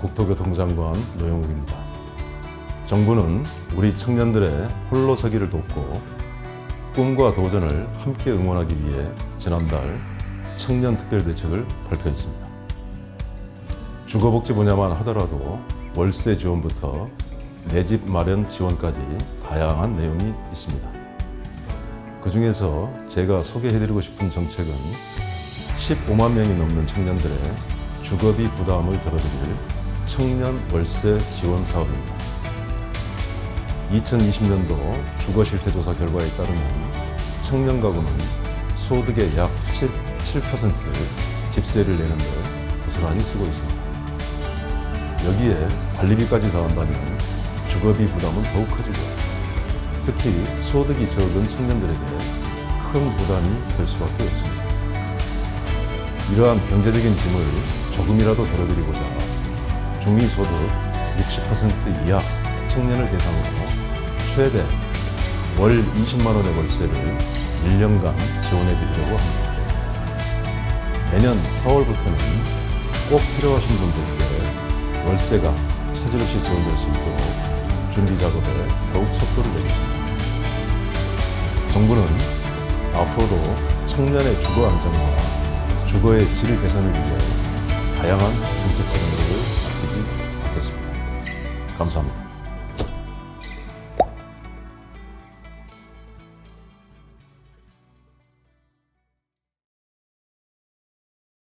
국토교통장관 노영욱입니다. 정부는 우리 청년들의 홀로 서기를 돕고 꿈과 도전을 함께 응원하기 위해 지난달 청년 특별 대책을 발표했습니다. 주거복지 분야만 하더라도 월세 지원부터 내 집 마련 지원까지 다양한 내용이 있습니다. 그 중에서 제가 소개해드리고 싶은 정책은 15만 명이 넘는 청년들의 주거비 부담을 덜어드릴 청년 월세 지원 사업입니다. 2020년도 주거 실태 조사 결과에 따르면 청년 가구는 소득의 약 17%를 집세를 내는데 고스란히 쓰고 있습니다. 여기에 관리비까지 더한다면 주거비 부담은 더욱 커지고 특히 소득이 적은 청년들에게 큰 부담이 될 수밖에 없습니다. 이러한 경제적인 짐을 조금이라도 덜어드리고자 중위소득 60% 이하 청년을 대상으로 최대 월 20만 원의 월세를 1년간 지원해 드리려고 합니다. 내년 4월부터는 꼭 필요하신 분들께 월세가 차질 없이 지원될 수 있도록 준비 작업에 더욱 속도를 내겠습니다. 정부는 앞으로도 청년의 주거 안정과 주거의 질 개선을 위해 다양한 정책적 노력을 아끼지 않겠습니다. 감사합니다.